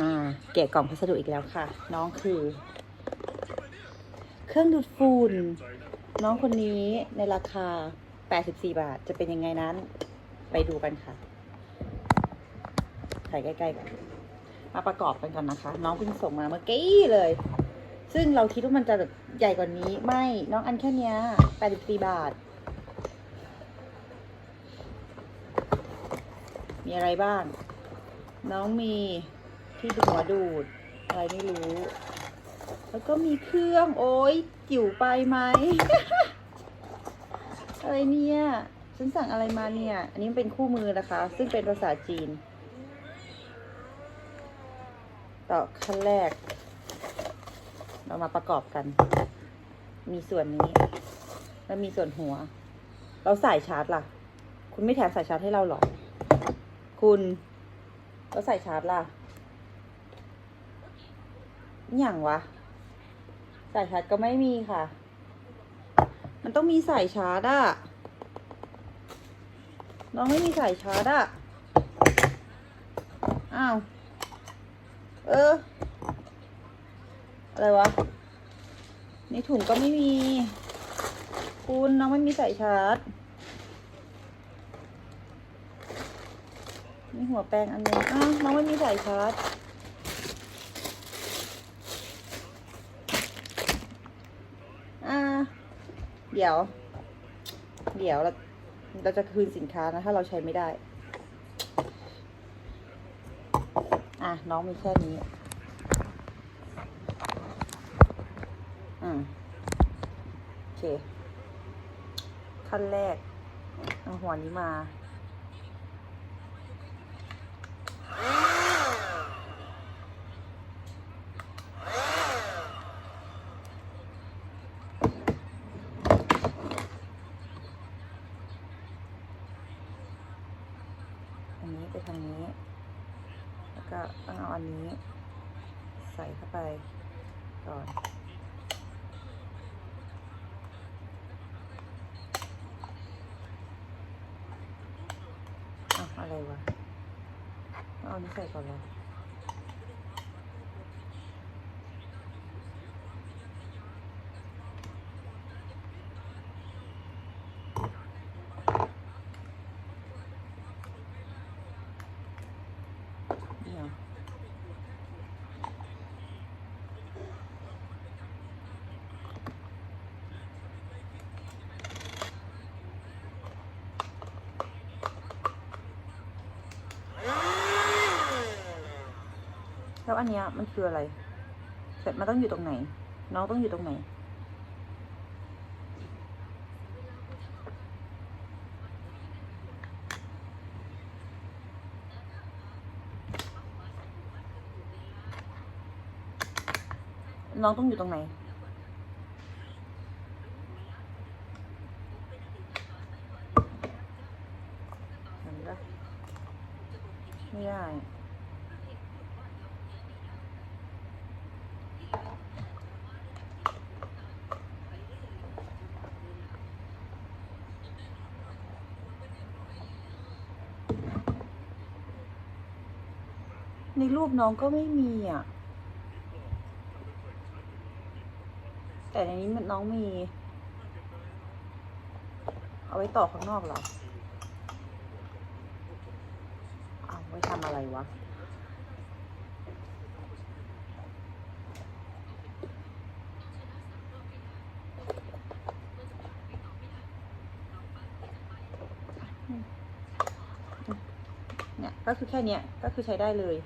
มาแกะกล่องพัสดุอีกแล้วค่ะ น้องคือ เครื่องดูดฝุ่นน้องคนนี้ในราคา 84 บาทจะเป็นยังไงนั้น ไปดูกันค่ะถ่ายใกล้ๆกันมาประกอบกันก่อนนะคะ น้องเพิ่งส่งมาเมื่อกี้เลย ซึ่งเราคิดว่ามันจะแบบใหญ่กว่านี้ไม่น้องอันแค่เนี้ย84 บาท มีอะไรบ้าง น้องมี ที่ดูหัวดูดอะไรไม่รู้ แล้วก็มีเครื่องโอ้ยจิ๋วไปไหม อะไรเนี่ย ฉันสั่งอะไรมาเนี่ย อันนี้เป็นคู่มือนะคะ ซึ่งเป็นภาษาจีน ต่อขั้นแรก เรามาประกอบกัน มีส่วนนี้ แล้วมีส่วนหัว เราใส่ชาร์จล่ะ คุณไม่แถมสายชาร์จให้เราหรอ คุณเราใส่ชาร์จล่ะ อย่างวะ สายชาร์จก็ไม่มีค่ะ มันต้องมีสายชาร์จอะน้องไม่มีสายชาร์จอะอ้าว เออ อะไรวะ ในถุงก็ไม่มี คุณน้องไม่มีสายชาร์จ มีหัวแปรงอันนึงอ้าวน้องไม่มีสายชาร์จ อ่า เดี๋ยว เดี๋ยวเราเราจะคืนสินค้านะ ถ้าเราใช้ไม่ได้ อะ น้องมีแค่นี้ อืมโอเค ขั้นแรก เอาหัวนี้มา นนี้ไปทางนี้ แล้วก็ต้องเอาอันนี้ ใส่เข้าไปก่อนอะอะไรวะ เอาอันนี้ใส่ก่อนเลยเดี๋ยว แล้วอันเนี้ยมันคืออะไรเสร็จมันต้องอยู่ตรงไหน น้องต้องอยู่ตรงไหน น้องต้องอยู่ตรงไหนเห็นปะไม่ได้ ในรูปน้องก็ไม่มีอะ แต่ในนี้มันน้องมี เอาไว้ต่อข้างนอกเหรอ เอาไว้ทำอะไรวะเนี่ยก็คือแค่นี้ก็คือใช้ได้เลย